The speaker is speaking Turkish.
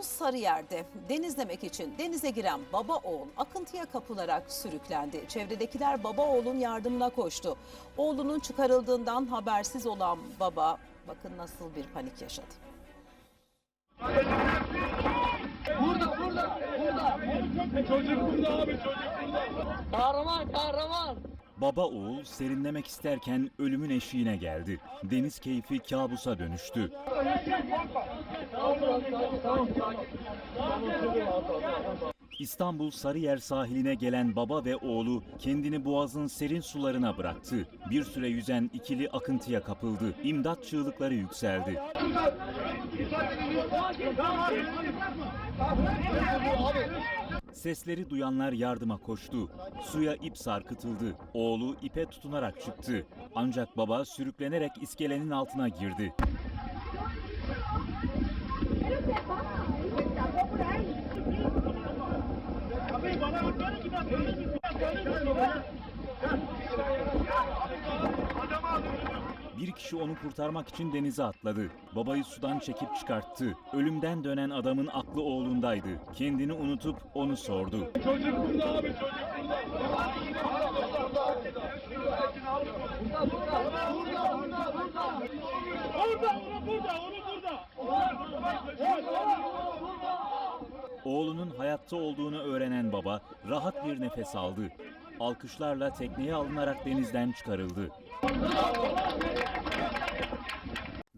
İstanbul Sarıyer'de denizlemek için denize giren baba oğul akıntıya kapılarak sürüklendi. Çevredekiler baba oğlun yardımına koştu. Oğlunun çıkarıldığından habersiz olan baba bakın nasıl bir panik yaşadı. Çocuk burada abi çocuk burada. Kahraman kahraman. Baba oğul serinlemek isterken ölümün eşiğine geldi. Deniz keyfi kabusa dönüştü. İstanbul Sarıyer sahiline gelen baba ve oğlu kendini boğazın serin sularına bıraktı. Bir süre yüzen ikili akıntıya kapıldı. İmdat çığlıkları yükseldi. Sesleri duyanlar yardıma koştu. Suya ip sarkıtıldı. Oğlu ipe tutunarak çıktı. Ancak baba sürüklenerek iskelenin altına girdi. Bir kişi onu kurtarmak için denize atladı. Babayı sudan çekip çıkarttı. Ölümden dönen adamın aklı oğlundaydı. Kendini unutup onu sordu. Çocuk burada abi çocuk burada. Oğlunun hayatta olduğunu öğrenen baba rahat bir nefes aldı. Alkışlarla tekneye alınarak denizden çıkarıldı.